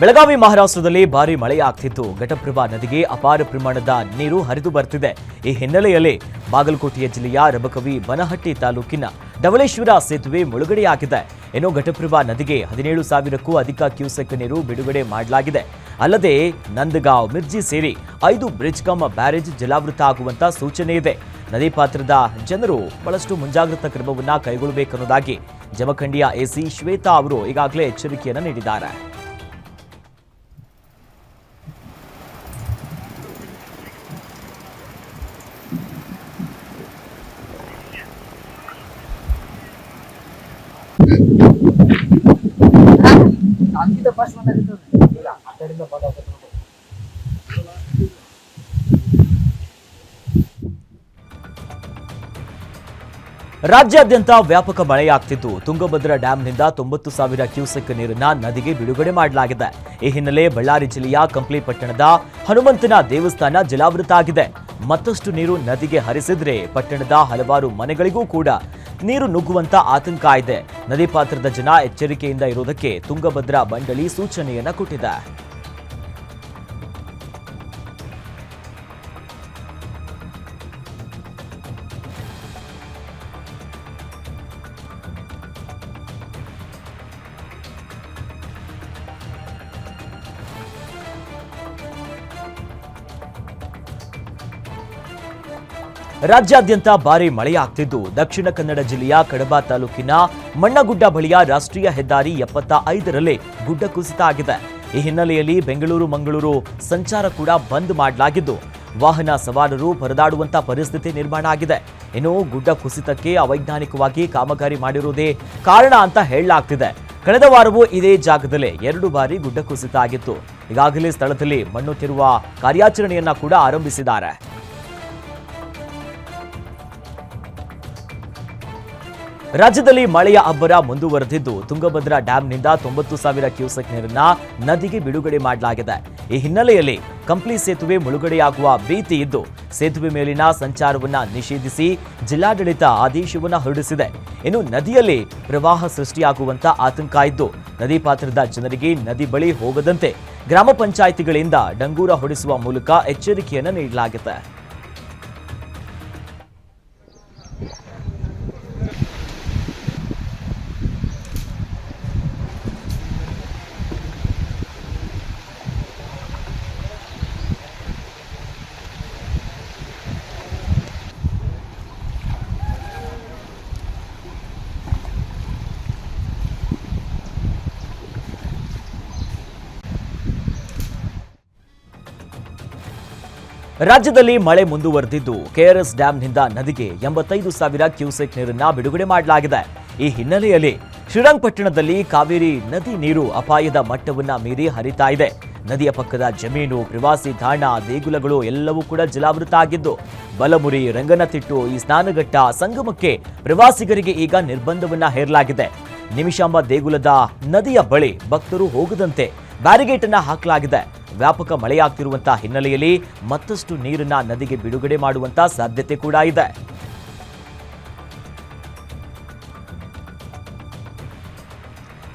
ಬೆಳಗಾವಿ ಮಹಾರಾಷ್ಟ್ರದಲ್ಲಿ ಭಾರಿ ಮಳೆಯಾಗ್ತಿದ್ದು ಘಟಪ್ರಭಾ ನದಿಗೆ ಅಪಾರ ಪ್ರಮಾಣದ ನೀರು ಹರಿದು ಬರ್ತಿದೆ. ಈ ಹಿನ್ನೆಲೆಯಲ್ಲಿ ಬಾಗಲಕೋಟೆಯ ಜಿಲ್ಲೆಯ ರಬಕವಿ ಬನಹಟ್ಟಿ ತಾಲೂಕಿನ ಡವಳೇಶ್ವರ ಸೇತುವೆ ಮುಳುಗಡೆಯಾಗಿದೆ. ಇನ್ನು ಘಟಪ್ರಭಾ ನದಿಗೆ ಹದಿನೇಳು ಸಾವಿರಕ್ಕೂ ಅಧಿಕ ಕ್ಯೂಸೆಕ್ ನೀರು ಬಿಡುಗಡೆ ಮಾಡಲಾಗಿದೆ. ಅಲ್ಲದೆ ನಂದಗಾಂವ್, ಮಿರ್ಜಿ ಸೇರಿ ಐದು ಬ್ರಿಡ್ಜ್ ಕಮ್ ಬ್ಯಾರೇಜ್ ಜಲಾವೃತ ಆಗುವಂತ ಸೂಚನೆ ಇದೆ. ನದಿ ಪಾತ್ರದ ಜನರು ಬಹಳಷ್ಟು ಮುಂಜಾಗ್ರತಾ ಕ್ರಮವನ್ನು ಕೈಗೊಳ್ಳಬೇಕನ್ನೋದಾಗಿ ಜಮಖಂಡಿಯ ಎಸಿ ಶ್ವೇತಾ ಅವರು ಈಗಾಗಲೇ ಎಚ್ಚರಿಕೆಯನ್ನು ನೀಡಿದ್ದಾರೆ. ಅಂಕಿತ ಫಸ್ಟ್ ಇಲ್ಲ ಆ ಕಡೆಯಿಂದ ಬಂದಾಗ ರಾಜ್ಯಾದ್ಯಂತ ವ್ಯಾಪಕ ಮಳೆಯಾಗ್ತಿದ್ದು. ತುಂಗಭದ್ರಾ ಡ್ಯಾಂನಿಂದ ತೊಂಬತ್ತು ಸಾವಿರ ಕ್ಯೂಸೆಕ್ ನೀರನ್ನ ನದಿಗೆ ಬಿಡುಗಡೆ ಮಾಡಲಾಗಿದೆ. ಈ ಹಿನ್ನೆಲೆ ಬಳ್ಳಾರಿ ಜಿಲ್ಲೆಯ ಕಂಪ್ಲಿ ಪಟ್ಟಣದ ಹನುಮಂತನ ದೇವಸ್ಥಾನ ಜಲಾವೃತ ಆಗಿದೆ. ಮತ್ತಷ್ಟು ನೀರು ನದಿಗೆ ಹರಿಸಿದ್ರೆ ಪಟ್ಟಣದ ಹಲವಾರು ಮನೆಗಳಿಗೂ ಕೂಡ ನೀರು ನುಗ್ಗುವಂತ ಆತಂಕ ಇದೆ. ನದಿ ಪಾತ್ರದ ಜನ ಎಚ್ಚರಿಕೆಯಿಂದ ಇರುವುದಕ್ಕೆ ತುಂಗಭದ್ರಾ ಮಂಡಳಿ ಸೂಚನೆಯನ್ನ ಕೊಟ್ಟಿದೆ. ರಾಜ್ಯಾದ್ಯಂತ ಭಾರೀ ಮಳೆಯಾಗ್ತಿದ್ದು, ದಕ್ಷಿಣ ಕನ್ನಡ ಜಿಲ್ಲೆಯ ಕಡಬ ತಾಲೂಕಿನ ಮಣ್ಣಗುಡ್ಡ ಬಳಿಯ ರಾಷ್ಟ್ರೀಯ ಹೆದ್ದಾರಿ ಎಪ್ಪತ್ತ ಐದರಲ್ಲಿ ಗುಡ್ಡ ಕುಸಿತ ಆಗಿದೆ. ಈ ಹಿನ್ನೆಲೆಯಲ್ಲಿ ಬೆಂಗಳೂರು, ಮಂಗಳೂರು ಸಂಚಾರ ಕೂಡ ಬಂದ್ ಮಾಡಲಾಗಿದ್ದು, ವಾಹನ ಸವಾರರು ಪರದಾಡುವಂತ ಪರಿಸ್ಥಿತಿ ನಿರ್ಮಾಣ ಆಗಿದೆ. ಇನ್ನು ಗುಡ್ಡ ಕುಸಿತಕ್ಕೆ ಅವೈಜ್ಞಾನಿಕವಾಗಿ ಕಾಮಗಾರಿ ಮಾಡಿರುವುದೇ ಕಾರಣ ಅಂತ ಹೇಳಲಾಗ್ತಿದೆ. ಕಳೆದ ವಾರವೂ ಇದೇ ಜಾಗದಲ್ಲೇ ಎರಡು ಬಾರಿ ಗುಡ್ಡ ಕುಸಿತ ಆಗಿತ್ತು. ಈಗಾಗಲೇ ಸ್ಥಳದಲ್ಲಿ ಮಣ್ಣು ತಿರುವ ಕಾರ್ಯಾಚರಣೆಯನ್ನ ಕೂಡ ಆರಂಭಿಸಿದ್ದಾರೆ. ರಾಜ್ಯದಲ್ಲಿ ಮಳೆಯ ಅಬ್ಬರ ಮುಂದುವರೆದಿದ್ದು, ತುಂಗಭದ್ರಾ ಡ್ಯಾಂನಿಂದ ತೊಂಬತ್ತು ಸಾವಿರ ಕ್ಯೂಸೆಕ್ ನೀರನ್ನ ನದಿಗೆ ಬಿಡುಗಡೆ ಮಾಡಲಾಗಿದೆ. ಈ ಹಿನ್ನೆಲೆಯಲ್ಲಿ ಕಂಪ್ಲಿ ಸೇತುವೆ ಮುಳುಗಡೆಯಾಗುವ ಭೀತಿ ಇದ್ದು, ಸೇತುವೆ ಮೇಲಿನ ಸಂಚಾರವನ್ನ ನಿಷೇಧಿಸಿ ಜಿಲ್ಲಾಡಳಿತ ಆದೇಶವನ್ನು ಹೊರಡಿಸಿದೆ. ಇನ್ನು ನದಿಯಲ್ಲಿ ಪ್ರವಾಹ ಸೃಷ್ಟಿಯಾಗುವಂತ ಆತಂಕ ಇದ್ದು, ನದಿ ಪಾತ್ರದ ಜನರಿಗೆ ನದಿ ಬಳಿ ಹೋಗದಂತೆ ಗ್ರಾಮ ಪಂಚಾಯಿತಿಗಳಿಂದ ಡಂಗೂರ ಹೊಡಿಸುವ ಮೂಲಕ ಎಚ್ಚರಿಕೆಯನ್ನು ನೀಡಲಾಗಿದೆ. ರಾಜ್ಯದಲ್ಲಿ ಮಳೆ ಮುಂದುವರೆದಿದ್ದು ಕೆಆರ್ಎಸ್ ಡ್ಯಾಂನಿಂದ ನದಿಗೆ ಎಂಬತ್ತೈದು ಸಾವಿರ ಕ್ಯೂಸೆಕ್ ನೀರನ್ನ ಬಿಡುಗಡೆ ಮಾಡಲಾಗಿದೆ. ಈ ಹಿನ್ನೆಲೆಯಲ್ಲಿ ಶ್ರೀರಂಗಪಟ್ಟಣದಲ್ಲಿ ಕಾವೇರಿ ನದಿ ನೀರು ಅಪಾಯದ ಮಟ್ಟವನ್ನ ಮೀರಿ ಹರಿತಾ ಇದೆ. ನದಿಯ ಪಕ್ಕದ ಜಮೀನು, ಪ್ರವಾಸಿ ತಾಣ, ದೇಗುಲಗಳು ಎಲ್ಲವೂ ಕೂಡ ಜಲಾವೃತ ಆಗಿದ್ದು, ಬಲಮುರಿ, ರಂಗನತಿಟ್ಟು, ಈ ಸ್ನಾನಘಟ್ಟ ಸಂಗಮಕ್ಕೆ ಪ್ರವಾಸಿಗರಿಗೆ ಈಗ ನಿರ್ಬಂಧವನ್ನ ಹೇರಲಾಗಿದೆ. ನಿಮಿಷಾಂಬ ದೇಗುಲದ ನದಿಯ ಬಳಿ ಭಕ್ತರು ಹೋಗದಂತೆ ಬ್ಯಾರಿಗೇಟ್ ಅನ್ನ ಹಾಕಲಾಗಿದೆ. ವ್ಯಾಪಕ ಮಳೆಯಾಗ್ತಿರುವಂತಹ ಹಿನ್ನೆಲೆಯಲ್ಲಿ ಮತ್ತಷ್ಟು ನೀರನ್ನ ನದಿಗೆ ಬಿಡುಗಡೆ ಮಾಡುವಂತಹ ಸಾಧ್ಯತೆ ಕೂಡ ಇದೆ.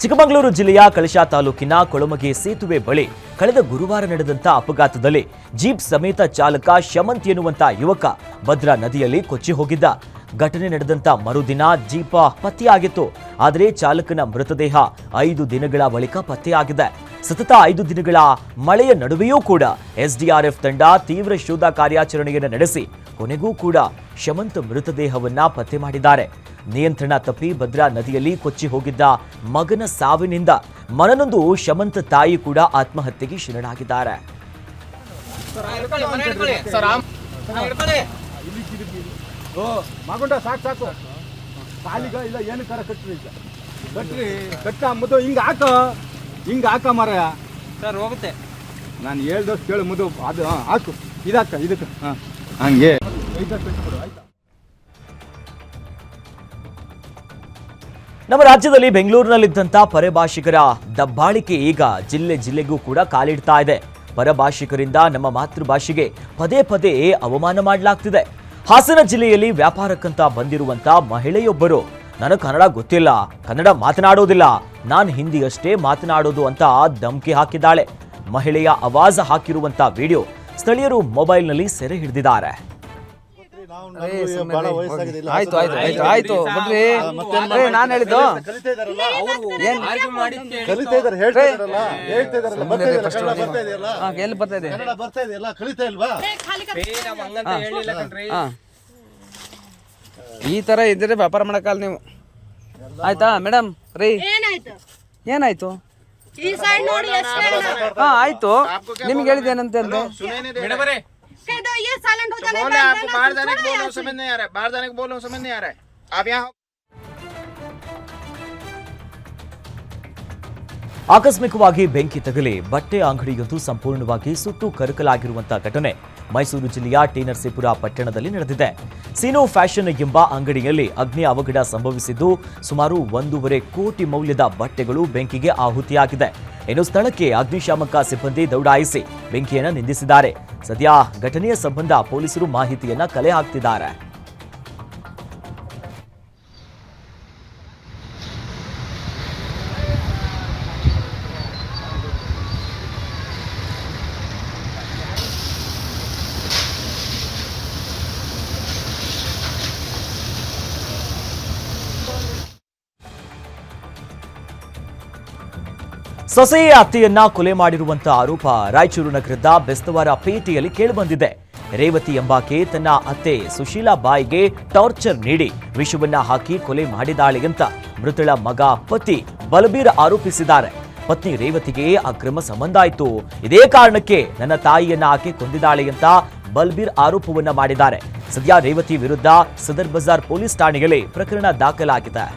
ಚಿಕ್ಕಮಗಳೂರು ಜಿಲ್ಲೆಯ ಕಳಶಾ ತಾಲೂಕಿನ ಕೊಳಮಗಿ ಸೇತುವೆ ಬಳಿ ಕಳೆದ ಗುರುವಾರ ನಡೆದಂತಹ ಅಪಘಾತದಲ್ಲಿ ಜೀಪ್ ಸಮೇತ ಚಾಲಕ ಶಮಂತ್ ಎನ್ನುವಂತಹ ಯುವಕ ಭದ್ರಾ ನದಿಯಲ್ಲಿ ಕೊಚ್ಚಿ ಹೋಗಿದ್ದ. ಘಟನೆ ನಡೆದಂತ ಮರುದಿನ ಜೀಪ ಪತ್ತೆಯಾಗಿತ್ತು. ಆದರೆ ಚಾಲಕನ ಮೃತದೇಹ ಐದು ದಿನಗಳ ಬಳಿಕ ಪತ್ತೆಯಾಗಿದೆ. ಸತತ ಐದು ದಿನಗಳ ಮಳೆಯ ನಡುವೆಯೂ ಕೂಡ ಎಸ್ಡಿಆರ್ಎಫ್ ತಂಡ ತೀವ್ರ ಶೋಧ ಕಾರ್ಯಾಚರಣೆಯನ್ನು ನಡೆಸಿ ಕೊನೆಗೂ ಕೂಡ ಶಮಂತ್ ಮೃತದೇಹವನ್ನ ಪತ್ತೆ ಮಾಡಿದ್ದಾರೆ. ನಿಯಂತ್ರಣ ತಪ್ಪಿ ಭದ್ರಾ ನದಿಯಲ್ಲಿ ಕೊಚ್ಚಿ ಹೋಗಿದ್ದ ಮಗನ ಸಾವಿನಿಂದ ಮನನೊಂದು ಶಮಂತ್ ತಾಯಿ ಕೂಡ ಆತ್ಮಹತ್ಯೆಗೆ ಶರಣಾಗಿದ್ದಾರೆ. ಸಾಕು ಕಟ್ರಿ ಕಟ್ಟ ಹಿಂಗೆ ಹಾಕ. ಹಿಂಗೆ ಹಾಕ ಮರ ಸರ್ ಹೋಗುತ್ತೆ. ನಾನು ಹೇಳ್ದಷ್ಟು ಕೇಳು ಮುದು ಅದು ಹಾಂ ಹಾಕು. ಇದಾಕ ಇದಕ್ಕೆ. ಹಾಂ ಹಂಗೆ. ಆಯ್ತಾ ನಮ್ಮ ರಾಜ್ಯದಲ್ಲಿ ಬೆಂಗಳೂರಿನಲ್ಲಿದ್ದಂಥ ಪರಭಾಷಿಕರ ದಬ್ಬಾಳಿಕೆ ಈಗ ಜಿಲ್ಲೆ ಜಿಲ್ಲೆಗೂ ಕೂಡ ಕಾಲಿಡ್ತಾ ಇದೆ. ಪರಭಾಷಿಕರಿಂದ ನಮ್ಮ ಮಾತೃಭಾಷೆಗೆ ಪದೇ ಪದೇ ಅವಮಾನ ಮಾಡಲಾಗ್ತಿದೆ. ಹಾಸನ ಜಿಲ್ಲೆಯಲ್ಲಿ ವ್ಯಾಪಾರಕ್ಕಂತ ಬಂದಿರುವಂತ ಮಹಿಳೆಯೊಬ್ಬರು ನನಗೆ ಕನ್ನಡ ಗೊತ್ತಿಲ್ಲ ಕನ್ನಡ ಮಾತನಾಡೋದಿಲ್ಲ ನಾನು ಹಿಂದಿಯಷ್ಟೇ ಮಾತನಾಡೋದು ಅಂತ ಧಮಕಿ ಹಾಕಿದ್ದಾಳೆ. ಮಹಿಳೆಯ ಆವಾಜ ಹಾಕಿರುವಂತ ವಿಡಿಯೋ ಸ್ಥಳೀಯರು ಮೊಬೈಲ್ನಲ್ಲಿ ಸೆರೆ ಹಿಡಿದಿದ್ದಾರೆ. ಆಯ್ತು ಆಯ್ತು ಆಯ್ತು ಆಯ್ತು ಬಿಡ್ರಿ ಏ, ನಾನ್ ಹೇಳಿದ್ದು? ಏನ್ ಕಲಿತಾ ಇದಾರೆ ಹೇಳ್ತಾ ಇದಾರಲ್ಲ ಹೇಳ್ತಾ ಇದಾರಲ್ಲ ಬರ್ತಾ ಇದೆಯಲ್ಲ ಕನ್ನಡ ಬರ್ತಾ ಇದೆಯಲ್ಲ? ಹಾ, ಎಲ್ಲಿ ಬರ್ತಾ ಇದೆ? ಕಲಿತಾ ಇಲ್ವಾ? ಈ ಥರ ಇದ್ರೆ ವ್ಯಾಪಾರ ಮಾಡಕಲ್ ನೀವು. ಆಯ್ತಾ ಮೇಡಮ್ ರೀ. ಏನಾಯ್ತು? ಹಾ ಆಯ್ತು. ನಿಮ್ಗೆ ಹೇಳಿದ್ದೇನಂತೆ ಅಂದ್ರೆ? ಆಕಸ್ಮಿಕವಾಗಿ ಬೆಂಕಿ ತಗಲಿ ಬಟ್ಟೆ ಅಂಗಡಿಯೊಂದು ಸಂಪೂರ್ಣವಾಗಿ ಸುಟ್ಟು ಕರಕಲಾಗಿರುವಂತಹ ಘಟನೆ. ಮೈಸೂರು ಜಿಲ್ಲೆಯ ಟಿ ಪಟ್ಟಣದಲ್ಲಿ ನಡೆದಿದೆ. ಸಿನೋ ಫ್ಯಾಷನ್ ಎಂಬ ಅಂಗಡಿಯಲ್ಲಿ ಅಗ್ನಿ ಅವಘಡ ಸಂಭವಿಸಿದ್ದು ಸುಮಾರು ಒಂದೂವರೆ ಕೋಟಿ ಮೌಲ್ಯದ ಬಟ್ಟೆಗಳು ಬೆಂಕಿಗೆ ಆಹುತಿಯಾಗಿದೆ. ಇನ್ನು ಸ್ಥಳಕ್ಕೆ ಅಗ್ನಿಶಾಮಕ ಸಿಬ್ಬಂದಿ ದೌಡಾಯಿಸಿ ಬೆಂಕಿಯನ್ನು ನಿಂದಿಸಿದ್ದಾರೆ. ಸದ್ಯ ಘಟನೆಯ ಸಂಬಂಧ ಪೊಲೀಸರು ಮಾಹಿತಿಯನ್ನು ಕಲೆ ಹಾಕ್ತಿದ್ದಾರೆ. ಸೊಸೆಯ ಅತ್ತೆಯನ್ನ ಕೊಲೆ ಮಾಡಿರುವಂತಹ ಆರೋಪ ರಾಯಚೂರು ನಗರದ ಬೆಸ್ತವಾರ ಪೇಟೆಯಲ್ಲಿ ಕೇಳಿಬಂದಿದೆ. ರೇವತಿ ಎಂಬಾಕೆ ತನ್ನ ಅತ್ತೆ ಸುಶೀಲಾ ಬಾಯಿಗೆ ಟಾರ್ಚರ್ ನೀಡಿ ವಿಷವನ್ನ ಹಾಕಿ ಕೊಲೆ ಮಾಡಿದಾಳೆ ಅಂತ ಮೃತಳ ಮಗ ಪತಿ ಬಲಬೀರ್ ಆರೋಪಿಸಿದ್ದಾರೆ. ಪತ್ನಿ ರೇವತಿಗೆ ಅಕ್ರಮ ಸಂಬಂಧ ಆಯಿತು. ಇದೇ ಕಾರಣಕ್ಕೆ ನನ್ನ ತಾಯಿಯನ್ನ ಆಕೆ ಕೊಂದಿದ್ದಾಳೆ ಅಂತ ಬಲ್ಬೀರ್ ಆರೋಪವನ್ನ ಮಾಡಿದ್ದಾರೆ. ಸದ್ಯ ರೇವತಿ ವಿರುದ್ಧ ಸದರ್ ಬಜಾರ್ ಪೊಲೀಸ್ ಠಾಣೆಯಲ್ಲಿ ಪ್ರಕರಣ ದಾಖಲಾಗಿದೆ.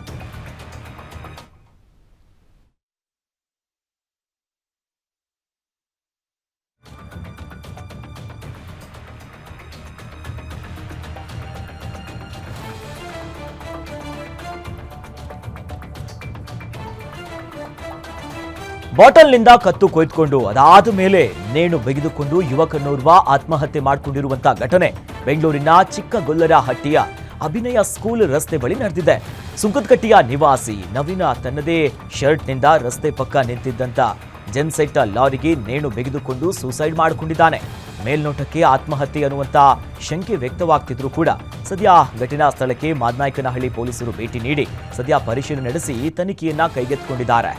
ಬಾಟಲ್ನಿಂದ ಕತ್ತು ಕೊಯ್ದುಕೊಂಡು, ಅದಾದ ಮೇಲೆ ನೇಣು ಬಿಗಿದುಕೊಂಡು ಯುವಕನೋರ್ವ ಆತ್ಮಹತ್ಯೆ ಮಾಡಿಕೊಂಡಿರುವಂತಹ ಘಟನೆ ಬೆಂಗಳೂರಿನ ಚಿಕ್ಕಗೊಲ್ಲರ ಹಟ್ಟಿಯ ಅಭಿನಯ ಸ್ಕೂಲ್ ರಸ್ತೆ ಬಳಿ ನಡೆದಿದೆ. ಸುಂಕದಕಟ್ಟಿಯ ನಿವಾಸಿ ನವೀನ ತನ್ನದೇ ಶರ್ಟ್ನಿಂದ ರಸ್ತೆ ಪಕ್ಕ ನಿಂತಿದ್ದಂತ ಜೆನ್ಸೆಟ್ ಲಾರಿಗೆ ನೇಣು ಬೆಗೆದುಕೊಂಡು ಸೂಸೈಡ್ ಮಾಡಿಕೊಂಡಿದ್ದಾನೆ. ಮೇಲ್ನೋಟಕ್ಕೆ ಆತ್ಮಹತ್ಯೆ ಅನ್ನುವಂತ ಶಂಕೆ ವ್ಯಕ್ತವಾಗ್ತಿದ್ರು ಕೂಡ ಸದ್ಯ ಘಟನಾ ಸ್ಥಳಕ್ಕೆ ಮಾದನಾಯಕನಹಳ್ಳಿ ಪೊಲೀಸರು ಭೇಟಿ ನೀಡಿ ಸದ್ಯ ಪರಿಶೀಲನೆ ನಡೆಸಿ ತನಿಖೆಯನ್ನ ಕೈಗೆತ್ತಿಕೊಂಡಿದ್ದಾರೆ.